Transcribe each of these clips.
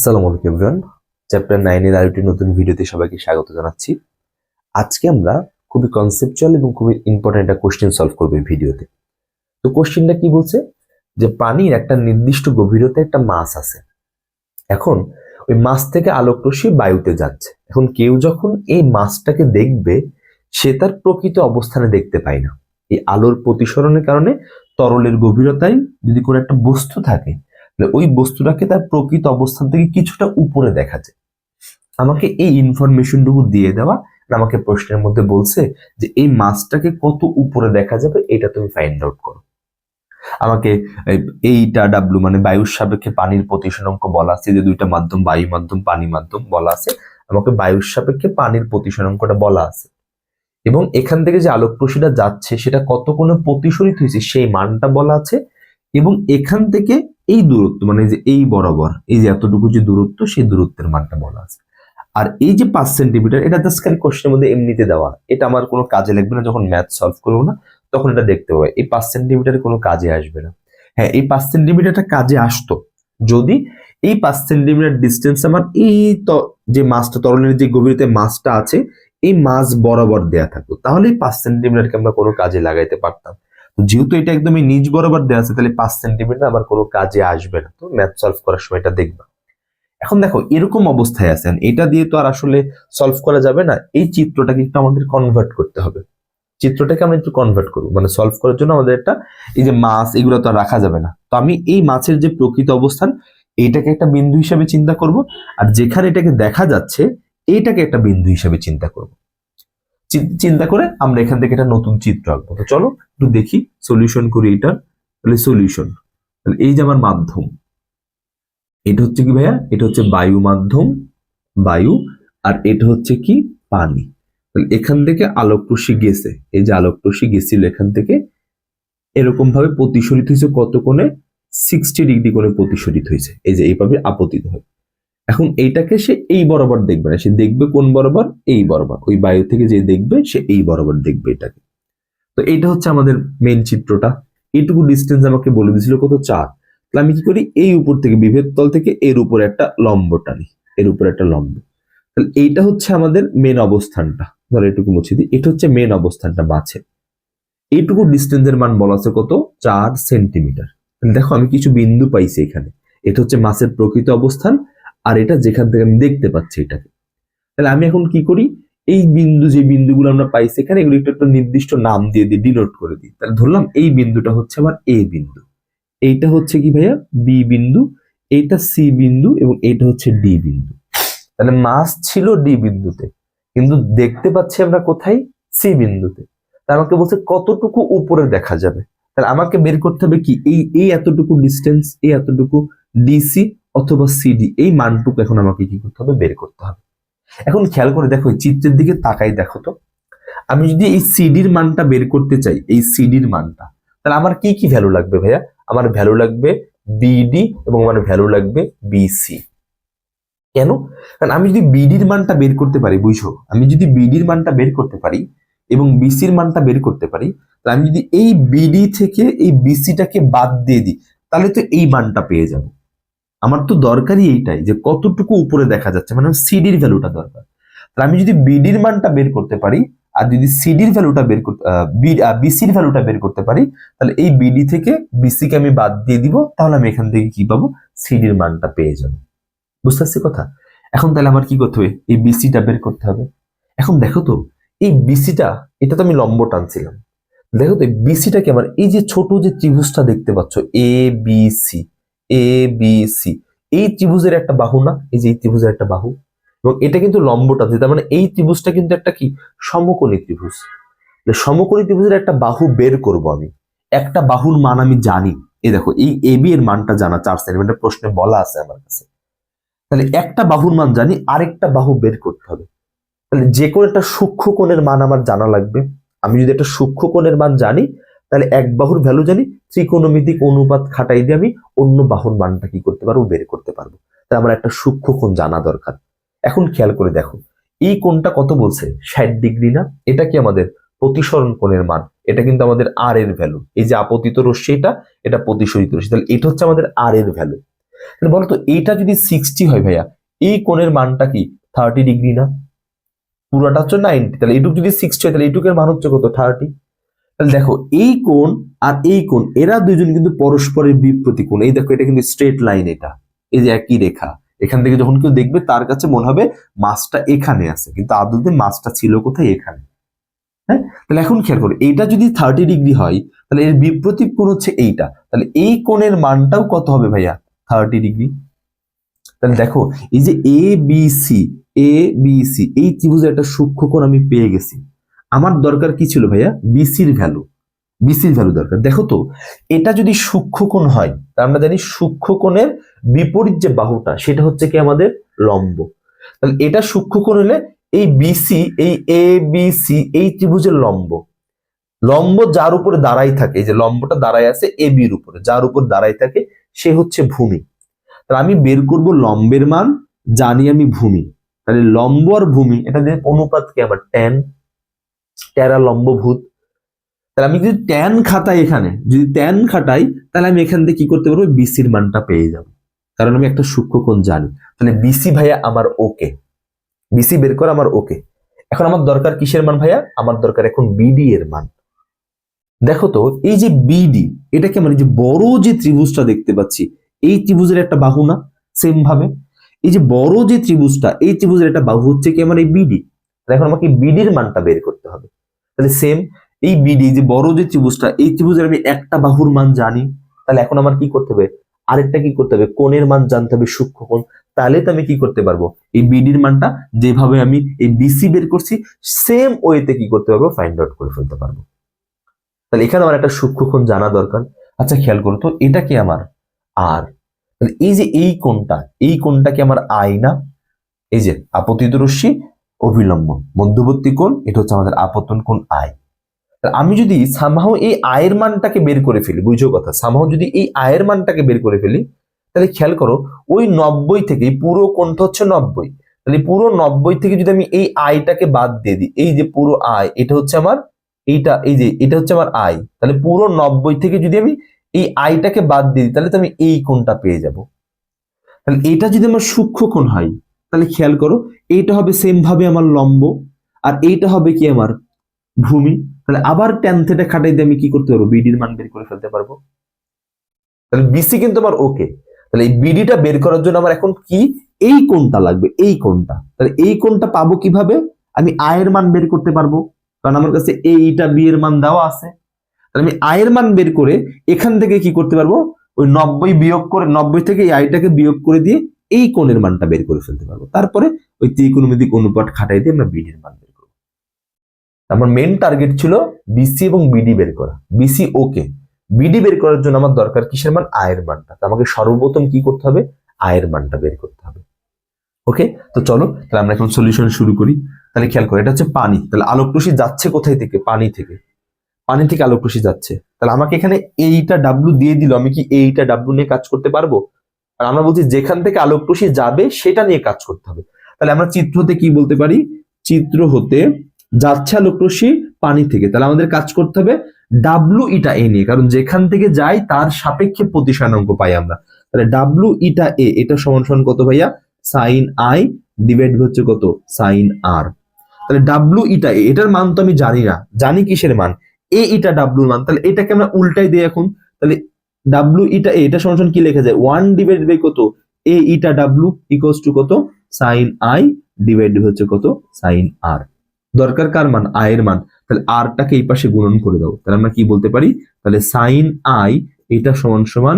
আসসালামু আলাইকুম everyone chapter নাইনের আরেকটি নতুন ভিডিওতে সবাইকে স্বাগত জানাচ্ছি। আজকে আমরা খুবই কনসেপচুয়াল এবং খুবই ইম্পর্টেন্ট একটা কোশ্চেন সলভ করব এই ভিডিওতে। তো কোশ্চেনটা কি বলছে? যে পানির একটা নির্দিষ্ট গভীরতা একটা মাছ আছে। এখন ওই মাছ থেকে আলোক রশ্মি বায়ুতে যাচ্ছে। এখন কেউ যখন এই মাছটাকে দেখবে, সে তার প্রকৃত অবস্থানে দেখতে পায় না। এই আলোর প্রতিসরণের কারণে তরলের গভীরতায় যদি কোনো একটা বস্তু থাকে ওই বস্তুটাকে তার প্রকৃত অবস্থান থেকে কিছুটা উপরে দেখা যায় আমাকে এই ইনফরমেশনটুকু দিয়ে দেওয়া আমাকে প্রশ্নের মধ্যে বলছে যে এই মাছটাকে কত উপরে দেখা যাবে এটা তুমি ফাইন্ড আউট করো। আমাকে এইটা ডাব্লু মানে বায়ুর সাপেক্ষে পানির প্রতিসরাঙ্ক বলা আছে, যে দুইটা মাধ্যম, বায়ু মাধ্যম, পানি মাধ্যম বলা আছে। আমাকে বায়ুর সাপেক্ষে পানির প্রতিসরাঙ্কটা বলা আছে। এবং এখান থেকে যে আলোক রশ্মিটা যাচ্ছে, সেটা কত কোনো প্রতিসরিত হয়েছে, সেই মানটা বলা আছে। এবং এখান থেকে এই দূরত্ব মানে যে এই বরাবর, এই যে এতটুকু যে দূরত্ব, সেই দূরত্বের মানটা বলা আছে। আর এই যে পাঁচ সেন্টিমিটার, এটা জাস্ট খালি কোশ্চেনের মধ্যে এমনিতে দেওয়া। এটা আমার কোনো কাজে লাগবে না যখন ম্যাথ সলভ করব না, তখন এটা দেখতে হবে। এই পাঁচ সেন্টিমিটার কোনো কাজে আসবে না। হ্যাঁ এই পাঁচ সেন্টিমিটারটা কাজে আসতো। যদি এই পাঁচ সেন্টিমিটার ডিস্টেন্স আমার এই যে মাছটা, তরলের যে গভীরতায় মাছটা আছে, এই মাছ বরাবর দেয়া থাকতো, তাহলে এই পাঁচ সেন্টিমিটারকে আমরা কোনো কাজে লাগাইতে পারতাম। যেহেতু এটা একদমই নিজ বরাবর দেওয়া আছে, তাহলে পাঁচ সেন্টিমিটার আবার কোনো কাজে আসবে না। তো ম্যাথ সলভ করার সময় এটা দেখবা। এখন দেখো, এরকম অবস্থায় আছেন এটা দিয়ে তো আর আসলে সলভ করা যাবে না। এই চিত্রটাকে একটু আমাদের কনভার্ট করতে হবে। চিত্রটাকে আমরা একটু কনভার্ট করব। মানে সলভ করার জন্য আমাদের একটা এই যে মাছ, এগুলো তো আর রাখা যাবে না। তো আমি এই মাছের যে প্রকৃত অবস্থান এইটাকে একটা বিন্দু হিসাবে চিন্তা করব। আর যেখানে এটাকে দেখা যাচ্ছে এইটাকে একটা বিন্দু হিসাবে চিন্তা করব। চিন্তা করে আমরা এখান থেকে একটা নতুন চিত্র আঁকবো। তো চলো একটু দেখি সলিউশন করি এটার তাহলে সলিউশন তাহলে এই যে আমার মাধ্যম, এটা হচ্ছে কি ভাইয়া? এটা হচ্ছে বায়ু মাধ্যম, বায়ু, আর এটা হচ্ছে কি? পানি। তাহলে এখান থেকে আলোক গেছে। এই যে আলোক গেছিল এখান থেকে এরকম ভাবে প্রতিসরিত হয়েছে কত কোণে? সিক্সটি ডিগ্রি কোণে প্রতিসরিত হয়েছে। এই যে এইভাবে আপতিত হয়। এখন এইটাকে সে এই বরাবর দেখবে না। সে দেখবে কোন বরাবর? এই বরাবর। ওই বায়ু থেকে যে দেখবে, সে এই বরাবর দেখবে এটাকে। তো এটা হচ্ছে আমাদের মেন চিত্রটা। এইটুকু ডিস্টেন্স আমাকে বলে দিয়েছিল কত? চার। তাহলে আমি কি করি? এই উপর থেকে, বিভেদ তল থেকে এর উপরে একটা লম্ব টানি। এর উপরে একটা লম্ব। তাহলে এইটা হচ্ছে আমাদের মেন অবস্থানটা। ধরো এটুকু মুছে দিই। এটা হচ্ছে মেন অবস্থানটা মাছের এইটুকু ডিস্টেন্সের মান বলা আছে কত? চার সেন্টিমিটার। দেখো আমি কিছু বিন্দু পাইছি এখানে। এটা হচ্ছে মাছের প্রকৃত অবস্থান। আর এটা যেখান থেকে আমি দেখতে পাচ্ছি এটাকে। তাহলে আমি এখন কি করি? এই বিন্দু, যে বিন্দুগুলো আমরা পাইছি এখানে, এগুলো একটু একটা নির্দিষ্ট নাম দিয়ে দিই ডিনোট করে দিই। তাহলে ধরলাম এই বিন্দুটা হচ্ছে আমার এ বিন্দু। এইটা হচ্ছে কি ভাইয়া? বি বিন্দু, এইটা সি বিন্দু এবং এইটা হচ্ছে ডি বিন্দু। তাহলে মাস ছিল ডি বিন্দুতে, কিন্তু দেখতে পাচ্ছি আমরা কোথায়? সি বিন্দুতে। তা আমাকে বলছে কতটুকু উপরে দেখা যাবে? তাহলে আমাকে বের করতে হবে কি? এই এই এতটুকু ডিস্টেন্স এই এতটুকু ডিসি অথবা সিডি এই মানটুকু এখন আমাকে কি করতে হবে? বের করতে হবে। এখন খেয়াল করে দেখো চিত্রের দিকে তাকাই দেখো তো। আমি যদি এই সিডির মানটা বের করতে চাই, এই সিডির মানটা, তাহলে আমার কি কি ভ্যালু লাগবে ভাইয়া? আমার ভ্যালু লাগবে বিডি এবং আমার ভ্যালু লাগবে বিসি কেন? কারণ আমি যদি বিডির মানটা বের করতে পারি, বুঝছ? আমি যদি বিডির মানটা বের করতে পারি এবং বিসির মানটা বের করতে পারি, তাহলে আমি যদি এই বিডি থেকে এই বিসিটাকে বাদ দিয়ে দিই, তাহলে তো এই মানটা পেয়ে যাব। আমার তো দরকারই এইটাই যে কতটুকু উপরে দেখা যাচ্ছে মানে সিডির ভ্যালুটা দরকার। তাহলে আমি যদি বিডির মানটা বের করতে পারি, আর যদি সিডির ভ্যালুটা বের করতে বিসির ভ্যালুটা বের করতে পারি, তাহলে এই বিডি থেকে বিসিকে আমি বাদ দিয়ে দিব, তাহলে আমি এখান থেকে কি পাবো? সিডির মানটা পেয়ে যাব। বুঝতে পারছি কথা? এখন তাহলে আমার কি করতে হবে? এই বিসিটা বের করতে হবে। এখন দেখো তো, এই বিসিটা এটা তো আমি লম্ব টানছিলাম। দেখো তো বিসিটা কি আমার এই যে ছোট যে ত্রিভুজটা দেখতে পাচ্ছ A B C A B C এই ত্রিভুজের একটা বাহু না, এই যে এই ত্রিভুজের একটা বাহু। এবং এটা কিন্তু লম্বটা তার মানে এই ত্রিভুজটা কিন্তু একটা কি? সমকোণী ত্রিভুজ। সমকোণী ত্রিভুজের একটা বাহু বের করব আমি। একটা বাহুর মান আমি জানি। এই দেখো, এই এ বি এর মানটা জানা, চার সেন্টিমিটার প্রশ্নে বলা আছে আমার কাছে। তাহলে একটা বাহুর মান জানি, আরেকটা বাহু বের করতে হবে। তাহলে যে কোনো একটা সূক্ষ্ম কোণের মান আমার জানা লাগবে। আমি যদি একটা সূক্ষ্ম কোণের মান জানি তাহলে এক বাহুর ভ্যালু জানি, ত্রিকোণমিতিক অনুপাত খাটাই দিয়ে আমি অন্য বাহুর মানটা কি করতে পারব, বের করতে পারব। তাহলে আমার একটা সূক্ষ্ম কোণ জানা দরকার। এখন খেয়াল করে দেখো, এই কোণটা কত বলছে? ষাট ডিগ্রি না? এটা কি আমাদের প্রতিসরণ কোণের মান? এটা কিন্তু আমাদের আর এর ভ্যালু এই যে আপতিত রশ্মি এটা এটা প্রতিসরিত রশ্মি। তাহলে এটা হচ্ছে আমাদের আর এর ভ্যালু তাহলে বলো তো এইটা যদি সিক্সটি হয় ভাইয়া, এই কোণের মানটা কি থার্টি ডিগ্রি না? পুরোটা হচ্ছে নাইনটি তাহলে এইটুক যদি সিক্সটি হয়, তাহলে এইটুকের মান হচ্ছে কত? থার্টি তাহলে দেখো, এই কোণ আর এই কোণ, এরা দুজন কিন্তু পরস্পরের বিপ্রতি কোণ এই দেখো, এটা কিন্তু স্ট্রেট লাইন এটা। এই যে একই রেখা। এখান থেকে যখন কেউ দেখবে, তার কাছে মনে হবে মাছটা এখানে আছে। কিন্তু আদতে মাছটা ছিল কোথায়? এখানে। হ্যাঁ? তাহলে এখন খেয়াল করো, এইটা যদি থার্টি ডিগ্রি হয়, তাহলে এর বিপ্রতীক কোণ হচ্ছে এইটা। তাহলে এই কোণের মানটাও কত হবে ভাইয়া? থার্টি ডিগ্রি তাহলে দেখো, এই যে A B C A B C এই ত্রিভুজের একটা সূক্ষ্ম কোণ আমি পেয়ে গেছি। আমার দরকার কি ছিল ভাইয়া? বিসির ভ্যালু বিসির ভ্যালু দরকার। দেখো তো, এটা যদি সূক্ষ্ম কোণ হয় তা আমরা জানি সূক্ষ্ম কোণের বিপরীত যে বাহুটা, সেটা হচ্ছে কি আমাদের লম্ব। তাহলে এটা সূক্ষ্ম কোণ হলে এই বিসি এই এ বি সি এই ত্রিভুজের লম্ব। লম্ব যার উপরে দাঁড়াই থাকে, এই যে লম্বটা দাঁড়ায় আছে এ বির উপরে, যার উপর দাঁড়াই থাকে, সে হচ্ছে ভূমি। তাহলে আমি বের করব লম্বের মান, জানি আমি ভূমি। তাহলে লম্ব আর ভূমি, এটা অনুপাত কি আমার ট্যান ট্যারা লম্বভূত। তাহলে আমি যদি ট্যান খাতাই এখানে, যদি ট্যান খাটাই, তাহলে আমি এখান থেকে কি করতে পারব? বিসির মানটা পেয়ে যাব। কারণ আমি একটা সূক্ষ্ম কোণ জানি। তাহলে বিসি ভাইয়া আমার ওকে বিসি বের করা আমার ওকে এখন আমার দরকার কিসের মান ভাইয়া? আমার দরকার এখন বিডি এর মান। দেখো তো, এই যে বিডি এটাকে মানে যে বড় যে ত্রিভুজটা দেখতে পাচ্ছি, এই ত্রিভুজের একটা বাহু না? সেম ভাবে। এই যে বড় যে ত্রিভুজটা, এই ত্রিভুজের একটা বাহু হচ্ছে কি আমার এই বিডি এখন আমাকে বিডির মানটা বের করতে হবে। তাহলে সেম এই বিডি যে বড় যে ত্রিভুজটা, এই ত্রিভুজের আমি একটা বাহুর মান জানি, তাহলে এখন আমার কি করতে হবে? আরেকটা কি করতে হবে? কোণের মান জানতে হবে, সূক্ষ্ম কোণ। তাহলে তো আমি কি করতে পারব? এই বিডির মানটা যেভাবে আমি এই বিসি বের করছি সেম ওয়েতে কি করতে পারব? ফাইন্ড আউট করে ফেলতে পারব। তাহলে এখানে আমার একটা সূক্ষ্ম কোণ জানা দরকার। আচ্ছা খেয়াল করো তো, এটা কি আমার? আর এই যে এই কোণটা এই কোণটা কি আমার আই না? এই যে, আপতিত রশ্মি অভিলম্ব। মধ্যবর্তী কোণ, এটা হচ্ছে আমাদের আপতন কোণ আয় আমি যদি সামহাও এই আয়ের মানটাকে বের করে ফেলি, বুঝো কথা সামহাও যদি এই আয়ের মানটাকে বের করে ফেলি, তাহলে খেয়াল করো, ওই নব্বই থেকে পুরো কোণটা হচ্ছে নব্বই, তাহলে পুরো নব্বই থেকে যদি আমি এই আয়টাকে বাদ দিয়ে দিই, এই যে পুরো আয় এটা হচ্ছে আমার এইটা, এই যে, এটা হচ্ছে আমার আয় তাহলে পুরো নব্বই থেকে যদি আমি এই আয়টাকে বাদ দিয়ে দিই, তাহলে তো আমি এই কোণটা পেয়ে যাব। তাহলে এটা যদি আমার সূক্ষ্ম কোণ হয় তাহলে খেয়াল করো, এইটা হবে সেম ভাবে আমার লম্ব, আর এইটা হবে কি আমার ভূমি। তাহলে আবার ট্যান থেটা দিয়ে আমি কি করতে পারব? বিডির মান বের করে ফেলতে পারব। তাহলে বিসি কিন্তু আমার ওকে তাহলে এই বিডিটা বের করার জন্য আমার এখন কি? এই কোণটা লাগবে, এই কোণটা। তাহলে এই কোণটা পাবো কীভাবে? আমি আয়ের মান বের করতে পারব। কারণ আমার কাছে এইটা বি এর মান দেওয়া আছে। তাহলে আমি আয়ের মান বের করে এখান থেকে কি করতে পারব? ওই নব্বই বিয়োগ করে, নব্বই থেকে এই আয়টাকে বিয়োগ করে দিয়ে এই কোণের মানটা বের করে ফেলতে পারব। তারপরে ওই ত্রিকোণমিতিক অনুপাত খাটাই দিয়ে আমরা বিডির মান বের করব। আমার মেন টার্গেট ছিল বিসি এবং বিডি বের করা। বিসি ওকে বিডি বের করার জন্য আমার দরকার কিসের মান? আয়ের মানটা। আমাকে সর্বপ্রথম কি করতে হবে? আয়ের মানটা বের করতে হবে। ওকে তো চলো, তাহলে আমরা এখন সলিউশন শুরু করি। তাহলে খেয়াল করো, এটা হচ্ছে পানি। তাহলে আলোক যাচ্ছে কোথায় থেকে? পানি থেকে। পানি থেকে আলোক যাচ্ছে। তাহলে আমাকে এখানে এইটা ডাব্লু দিয়ে দিল। আমি কি এইটা ডাব্লু নিয়ে কাজ করতে পারব? আর আমরা বলছি যেখান থেকে আলোক রশ্মি যাবে, সেটা নিয়ে কাজ করতে হবে। তাহলে আমরা চিত্র হতে কি বলতে পারি? চিত্র হতে যাচ্ছে আলোক রশ্মি পানি থেকে। তাহলে আমাদের কাজ করতে হবে ডাব্লু ইটা এ নিয়ে। কারণ যেখান থেকে যাই, তার সাপেক্ষে প্রতিসরণ অঙ্ক পাই আমরা। তাহলে ডাব্লু ইটা এ এটা সমান সমান কত ভাইয়া? সাইন আই ডিভাইড হচ্ছে কত? সাইন আর তাহলে ডাব্লু ইটা এ এটার মান তো আমি জানি না। জানি কিসের মান? এ ইটা ডাব্লুর মান। তাহলে এটাকে আমরা উল্টাই দিই এখন। তাহলে ডাব্লু ইটা এটা সমান সমান কি লেখা যায়? ওয়ান ডিভাইড বাই কত? এ ইটা ডাব্লু ইকোয়াস টু কত? সাইন আই ডিভাইড হচ্ছে কত? সাইন আর দরকার কার মান? আয়ের মান। তাহলে আরটাকে এই পাশে গুণন করে দাও। তাহলে আমরা কি বলতে পারি? তাহলে সাইন আই এটা সমান সমান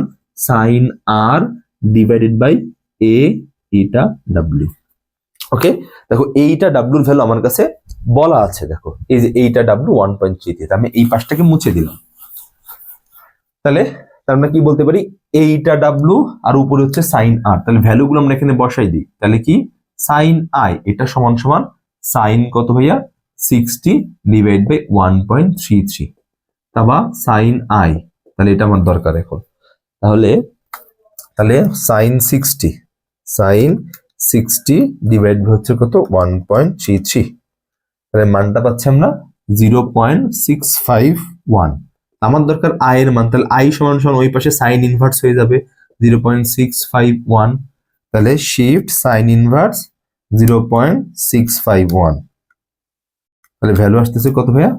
sine r divided by a eta W okay দেখো এইটা ডাব্লুর ভ্যালু আমার কাছে বলা আছে, দেখো। এই যে এইটা ডাব্লু ওয়ান পয়েন্ট থ্রি আমি এই পাশটাকে মুছে দিলাম। তাহলে তার আমরা কি বলতে পারি? এইটা ডাব্লু আর উপরে হচ্ছে সাইন আর তাহলে ভ্যালুগুলো আমরা এখানে বসাই দিই। তাহলে কি? সাইন আই এটা সমান সমান সাইন কত ভাইয়া? Sixty divide by one point three three তাবা সাইন আই তাহলে এটা আমার দরকার এখন। তাহলে তাহলে sine sixty sine sixty divide by হচ্ছে কত? ওয়ান পয়েন্ট থ্রি থ্রি তাহলে মানটা পাচ্ছি আমরা zero point six five one আমার দরকার আয়ের মান, তাহলে আই সমান সমান ওই পাশে সাইন ইনভার্স হয়ে যাবে zero point six five one তাহলে shift sine inverse zero point six five one তাহলে ভ্যালু আসতেছে কত ভাইয়া?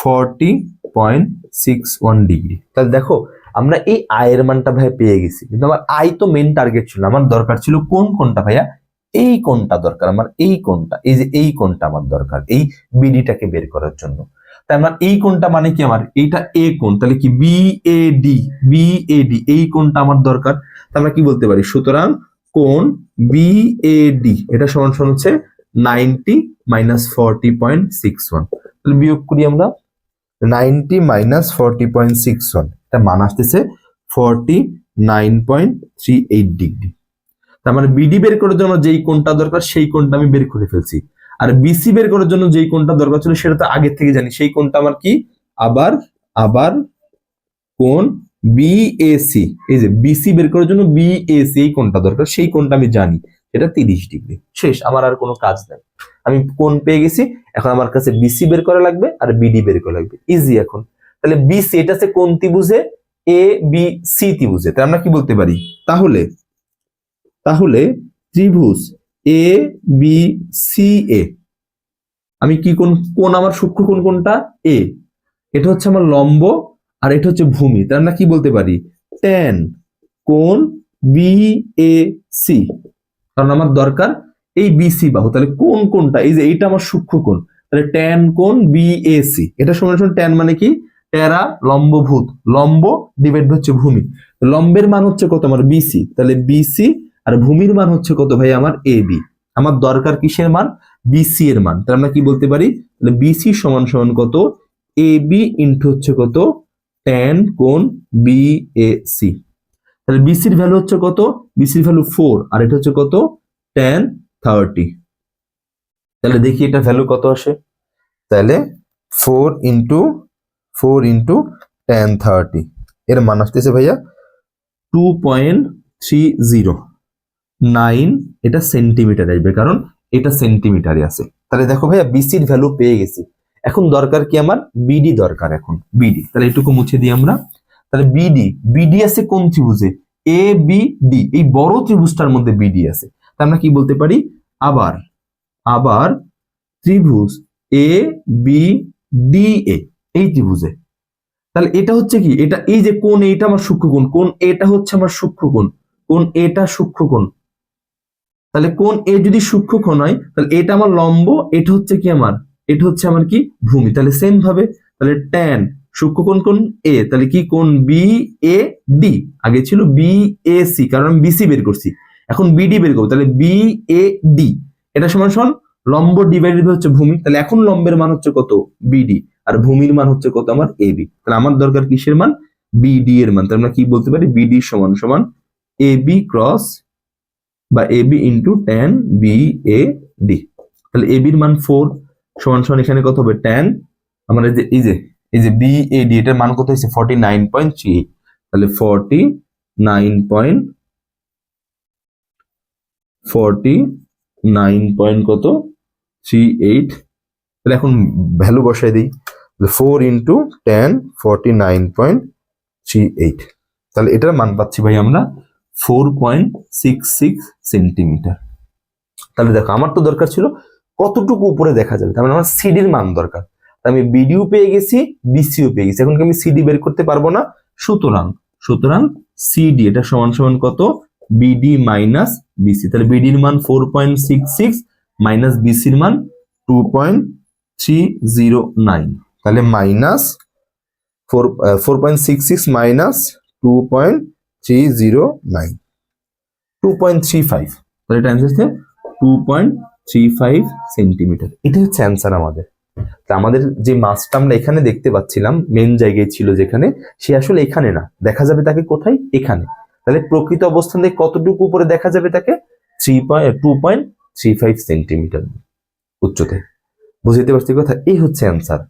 Forty point six one degree তাহলে দেখো, আমরা এই আয়ের মানটা ভাইয়া পেয়ে গেছি, কিন্তু আমার আই তো মেন টার্গেট ছিল, আমার দরকার ছিল কোন কোনটা ভাইয়া? এই কোনটা দরকার, আমার এই কোনটা, এই যে এই কোনটা আমার দরকার, এই বিডিটাকে বের করার জন্য। তাই আমার এই কোনটা মানে কি আমার? এইটা এ কোন তাহলে কি B A D B A D এই কোনটা আমার দরকার। তা আমরা কি বলতে পারি? সুতরাং কোন বি এ ডি এটা সমান সমান হচ্ছে ninety minus forty point six one. তাহলে বিয়োগ করি আমরা ninety minus forty point six one, এটা মান আসতেছে forty nine point three eight degree. তার মানে বিডি বের করার জন্য যেই কোনটা দরকার, সেই কোনটা আমি বের করে ফেলছি। আর বিসি বের করার জন্য যেই কোনটা দরকার ছিল সেটা তো আগে থেকে জানি। সেই কোনটা আমার কি? আবার আবার কোন বিএসি এই যে বিসি বের করার জন্য বিএসি এই কোনটা দরকার। সেই কোনটা আমি জানি। সেটা তিরিশ ডিগ্রি। শেষ, আমার আর কোনো কাজ নাই। আমি কোন পেয়ে গেছি। এখন আমার কাছে বিসি বের করা লাগবে আর বিডি বের করা লাগবে। ইজি এখন। তাহলে বিসি এটা হচ্ছে কোন ত্রিভুজে এ বি সি ত্রিভুজে। তাহলে আমরা কি বলতে পারি? তাহলে তাহলে ত্রিভুজ এ বি সি এ আমি কি কোন কোন আমার সূক্ষ্ম কোন কোনটা? এ এটা হচ্ছে আমার লম্ব আর এটা হচ্ছে ভূমি। তার আমরা কি বলতে পারি? ট্যান কোন বি এ সি কারণ আমার দরকার এই বিসি বাহু। তাহলে কোন কোনটা? এই যে এইটা আমার সূক্ষ্ম কোণ। তাহলে ট্যান কোন বি এ সি এটা সমান সমান ট্যান মানে কি? টেরা লম্বভূত। লম্ব ডিভাইড হচ্ছে ভূমি। লম্বের মান হচ্ছে কত? আমার বিসি তাহলে বিসি আর ভূমির মান হচ্ছে কত ভাই? আমার এ বি আমার দরকার কিসের মান? বিসি এর মান। তাহলে আমরা কি বলতে পারি? তাহলে বিসি সমান সমান কত? এ বি ইন্টু হচ্ছে কত? ট্যান কোন বি এ সি তাহলে বিসির ভ্যালু হচ্ছে কত? বিসির ভ্যালু ফোর আর এটা হচ্ছে কত? ট্যান থার্টি তাহলে দেখি এটা ভ্যালু কত আসে। তাহলে four into four into tan thirty এর মান আসতেছে ভাইয়া two point three zero nine, এটা সেন্টিমিটার আসবে, কারণ এটা সেন্টিমিটারে আছে। তাহলে দেখো ভাইয়া বিসির ভ্যালু পেয়ে গেছি। এখন দরকার কি আমার? বিডি দরকার এখন বিডি তাহলে এটুকু মুছে দিই আমরা। তাহলে বিডি বিডি আছে কোন ত্রিভুজে? এ বি ডি এই বড় ত্রিভুজটার মধ্যে বিডি আছে। তা আমরা কি বলতে পারি? আবার আবার ত্রিভুজ এ বি ডি এ এই ত্রিভুজে। তাহলে এটা হচ্ছে কি? এটা, এই যে কোন এটা আমার সূক্ষ্মকোণ। কোন, এটা হচ্ছে আমার সূক্ষ্মকোণ। কোন, এটা সূক্ষ্মকোণ। তাহলে কোন এ যদি সূক্ষ্মকোণ হয় তাহলে এটা আমার লম্ব, এটা হচ্ছে কি আমার? এটা হচ্ছে আমার কি? ভূমি। তাহলে সেম ভাবে, তাহলে ট্যান সূক্ষ্মকোণ কোন এ তাহলে কি কোন? বি এ ডি আগে ছিল বি এ সি কারণ আমি বিসি বের করছি। এখন বিডি বের করব। তাহলে বি এ ডি এটা সমান সমান লম্ব ডিভাইডেড হচ্ছে ভূমি। তাহলে এখন লম্বের মান হচ্ছে কত? বিডি আর ভূমির মান হচ্ছে কত আমার? এ বি তাহলে আমার দরকার কিসের মান? বিডি এর মান। তাহলে আমরা কি বলতে পারি? বিডি সমান সমান এ বি ক্রস বা A B into tan B A D তাহলে এ বির মান ফোর সমান সমান এখানে কত হবে? টেন এই যে এই যে এই যে বি এ ডি এটার মান কত হয়েছে? ফর্টি নাইন পয়েন্ট থ্রি তাহলে forty nine point forty nine point কত? থ্রি এইট তাহলে এখন ভ্যালু বসাই দিই। Four into tan forty nine point three eight তাহলে এটার মান পাচ্ছি ভাই আমরা four point six six centimetre তাহলে দেখো, আমার তো দরকার ছিল কতটুকু উপরে দেখা যাবে, তার মানে আমার সিডির মান দরকার। আমি বিডিও পেয়ে গেছি বিসিও পেয়ে গেছি। এখন কি আমি সিডি বের করতে পারব না? সুতরাং সুতরাং সিডি এটা সমান সমান কত? বিডি মাইনাস বিসি তাহলে বিডির মান four point six six minus বিসির মান two point three zero nine তাহলে minus four four point six six minus two point three zero nine two point three five তাহলে এটা answer two point three five centimetre এটা হচ্ছে answer আমাদের। তা আমাদের যে মাছটা আমরা এখানে দেখতে পাচ্ছিলাম মেন জায়গায় ছিল যেখানে সে আসলে এখানে না। দেখা যাবে তাকে কোথায়? এখানে। তাহলে প্রকৃত অবস্থান থেকে কতটুকু উপরে দেখা যাবে তাকে? Three point two point three five centimetre উচ্চতায়। বুঝতে পারছি কথা? এই হচ্ছে অ্যান্সার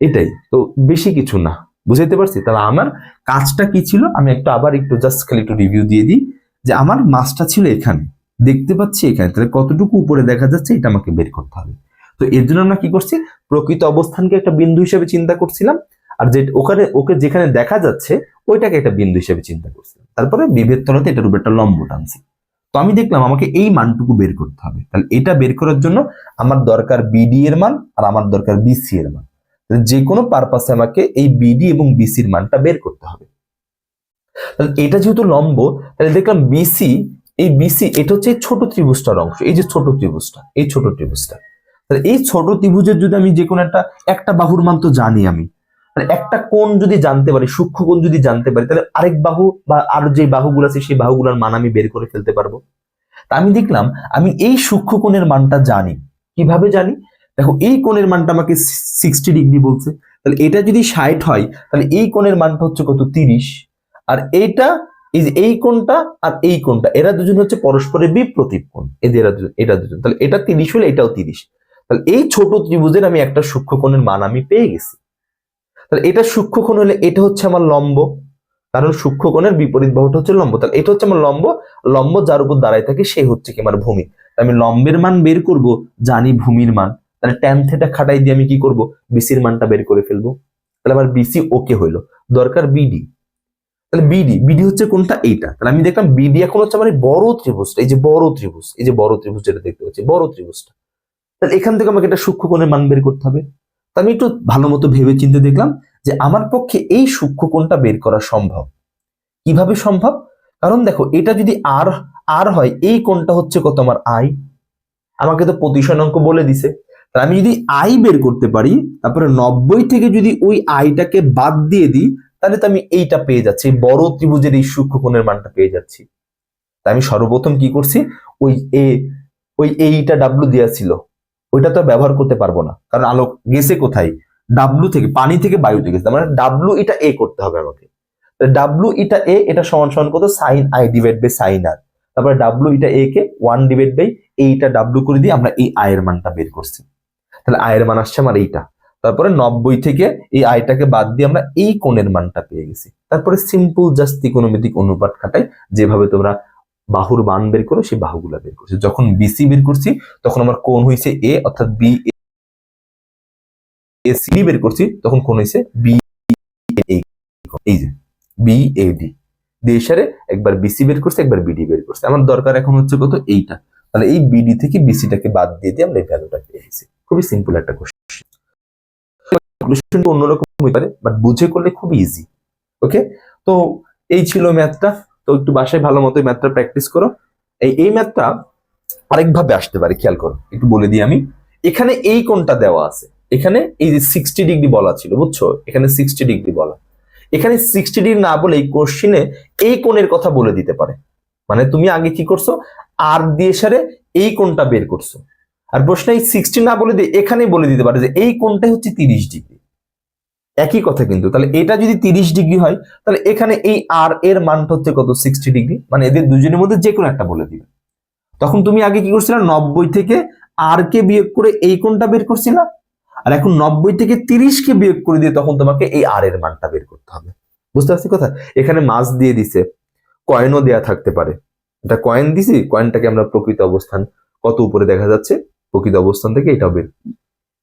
এটাই। তো বেশি কিছু না। বুঝতে পারছি? তাহলে আমার কাজটা কি ছিল? আমি একটু আবার একটু জাস্ট খালি একটু রিভিউ দিয়ে দিই যে আমার মাছটা ছিল এখানে। দেখতে পাচ্ছি এখানে। তাহলে কতটুকু উপরে দেখা যাচ্ছে এটা আমাকে বের করতে হবে। তো এর জন্য আমরা কি করছি? প্রকৃত অবস্থানকে একটা বিন্দু হিসেবে চিন্তা করছিলাম আর যে ওখানে, ওকে যেখানে দেখা যাচ্ছে ওইটাকে একটা বিন্দু হিসেবে চিন্তা করছি তারপরে বিভেদ তলাতে এটার উপর একটা লম্ব টানছি। তো আমি দেখলাম আমাকে এই মানটুকু বের করতে হবে। তাহলে এটা বের করার জন্য আমার দরকার বিডি এর মান আর আমার দরকার বিসি এর মান। যে কোনো পারপাসে আমাকে এই বিডি এবং বিসির মানটা বের করতে হবে। তাহলে এটা যেহেতু লম্ব, তাহলে দেখলাম বিসি এই বিসি এটা হচ্ছে ছোট ত্রিভুজটার অংশ, এই যে ছোট ত্রিভুজটা, এই ছোট ত্রিভুজটা। তাহলে এই ছোট ত্রিভুজের যদি আমি যে কোনো একটা একটা বাহুর মান তো জানি আমি মানে একটা কোণ যদি জানতে পারি, সূক্ষ্ম কোণ যদি জানতে পারি, তাহলে আরেক বাহু বা আর যে বাহুগুলো আছে, সেই বাহুগুলোর মান আমি বের করে ফেলতে পারব। তা আমি দেখলাম, আমি এই সূক্ষ্ম কোণের মানটা জানি। কীভাবে জানি? দেখো, এই কোণের মানটা আমাকে সিক্সটি ডিগ্রি বলছে। তাহলে এটা যদি ষাট হয়, তাহলে এই কোণের মানটা হচ্ছে কত? তিরিশ। আর এইটা এই এই কোণটা আর এই কোণটা, এরা দুজন হচ্ছে পরস্পরের বিপ্রতীপ কোণ। এদের এরা দুজন, এটা দুজন। তাহলে এটা তিরিশ হলে এটাও তিরিশ। তাহলে এই ছোট ত্রিভুজের আমি একটা সূক্ষ্ম কোণের মান আমি পেয়ে গেছি। তাহলে এটা সূক্ষ্ম কোণ হলে এটা হচ্ছে আমার লম্ব, কারণ সূক্ষ্ম কোণের বিপরীত বাহুটা হচ্ছে লম্ব। তাহলে এটা হচ্ছে আমার লম্ব লম্ব যার উপর দাঁড়ায় থাকে সে হচ্ছে কি আমার ভূমি। আমি লম্বের মান বের করব, জানি ভূমির মান। তাহলে ট্যান থেটা খাটাই দিয়ে আমি কি করব? বিসির মানটা বের করে ফেলব। তাহলে আমার বিসি ওকে হইল। দরকার বিডি তাহলে বিডি বিডি হচ্ছে কোনটা? এইটা। তাহলে আমি দেখলাম বিডি এখন হচ্ছে আমার এই বড় ত্রিভুজটা এই যে বড় ত্রিভুজ, এই যে বড় ত্রিভুজ যেটা দেখতে পাচ্ছি, বড় ত্রিভুজটা। তাহলে এখান থেকে আমাকে একটা সূক্ষ্ম কোণের মান বের করতে হবে। তা আমি একটু ভালো মতো ভেবে চিন্তে দেখলাম যে আমার পক্ষে এই সূক্ষ্ম কোণটা বের করা সম্ভব। কীভাবে সম্ভব? কারণ দেখো, এটা যদি আর আর হয়, এই কোণটা হচ্ছে কত? আমার আই আমাকে তো প্রতিসন অঙ্ক বলে দিছে। তাহলে আমি যদি আই বের করতে পারি, তারপরে নব্বই থেকে যদি ওই আইটাকে বাদ দিয়ে দিই, তাহলে তো আমি এইটা পেয়ে যাচ্ছি বড় ত্রিভুজের এই সূক্ষ্ম কোণের মানটা পেয়ে যাচ্ছি। তা আমি সর্বপ্রথম কি করছি? ওই এ ওই এইটা ডাব্লু দেওয়া ছিল, ওইটা তো ব্যবহার করতে পারব না, কারণ আলোক গেছে কোথায়? ডাব্লু থেকে, পানি থেকে বায়ুতে গেছে মানে ডাব্লু এটা এ করতে হবে আমাকে। ডাব্লু এটা এ এটা সমান সমান কত? Sine i divide by sine r তারপরে ডাব্লু এটা এ কে ওয়ান ডিভাইড বাই এইটা ডাব্লু করে দিয়ে আমরা এই আয়ের মানটা বের করছি। তাহলে আয়ের মান আসছে আমার এইটা। তারপরে নব্বই থেকে এই আয়টাকে বাদ দিয়ে আমরা এই কোণের মানটা পেয়ে গেছি। তারপরে সিম্পল জাস্ট ত্রিকোণমিতিক অনুপাত খাটাই, যেভাবে তোমরা বাহুর মান বের করো, সেই বাহুগুলা বের করছি যখন বিসি বের করছি, তখন আমার কোণ হয়েছে এ অর্থাৎ বি এ সি বের করছি, তখন কোণ হয়েছে বি এই যে বি এ ডি দেশারে একবার বিসি বের করছে, একবার বিডি বের করছে। আমার দরকার এখন হচ্ছে কত? এইটা। তাহলে এই বিডি থেকে বিসিটাকে বাদ দিয়ে দিয়ে আমরা এই ভ্যালুটা পেয়ে গেছি। খুবই সিম্পল একটা কোশ্চেন অন্যরকম হতে পারে বাট বুঝে করলে খুব ইজি ওকে তো এই ছিল ম্যাথটা তো একটু বাসায় ভালো মতো ম্যাথটা প্র্যাকটিস করো। এই এই ম্যাথটা আরেকভাবে আসতে পারে, খেয়াল করো। একটু বলে দিই আমি। এখানে এই কোনটা দেওয়া আছে। এখানে এই যে সিক্সটি ডিগ্রি বলা ছিল, বুঝছ? এখানে সিক্সটি ডিগ্রি বলা। এখানে সিক্সটি ডিগ্রি না বলে এই কোশ্চিনে এই কোণের কথা বলে দিতে পারে। মানে তুমি আগে কি করছ? আর দিয়ে সারে এই কোণটা বের করছ। আর প্রশ্ন এই সিক্সটি না বলে দিয়ে এখানেই বলে দিতে পারে যে এই কোণটাই হচ্ছে তিরিশ ডিগ্রি। একই কথা কিন্তু, তাহলে এটা যদি তিরিশ ডিগ্রি হয়, তাহলে এখানে এই আর এর মানটা হচ্ছে কত? Sixty degree. মানে এদের দুজনের মধ্যে যে কোনো একটা বলে দিবে। তখন তুমি আগে কি করছিলে? নব্বই থেকে আর কে বিয়োগ করে এই কোণটা বের করছিলা। আর এখন নব্বই থেকে তিরিশ কে বিয়োগ করে দিয়ে তখন তোমাকে এই আর এর মানটা বের করতে হবে। বুঝতে পারছি কথা? এখানে মাছ দিয়ে দিছে কয়েনও দেয়া থাকতে পারে। এটা কয়েন দিছি কয়েনটাকে আমরা প্রকৃত অবস্থান কত উপরে দেখা যাচ্ছে? প্রকৃত অবস্থান থেকে এটা বের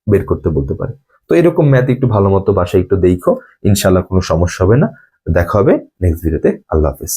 বের করতে বলতে পারে। তো এরকম ম্যাথ একটু ভালো মতো বাসায় একটু দেখো ইনশাল্লাহ কোনো সমস্যা হবে না। দেখা হবে নেক্সট ভিডিওতে আল্লাহ হাফেজ।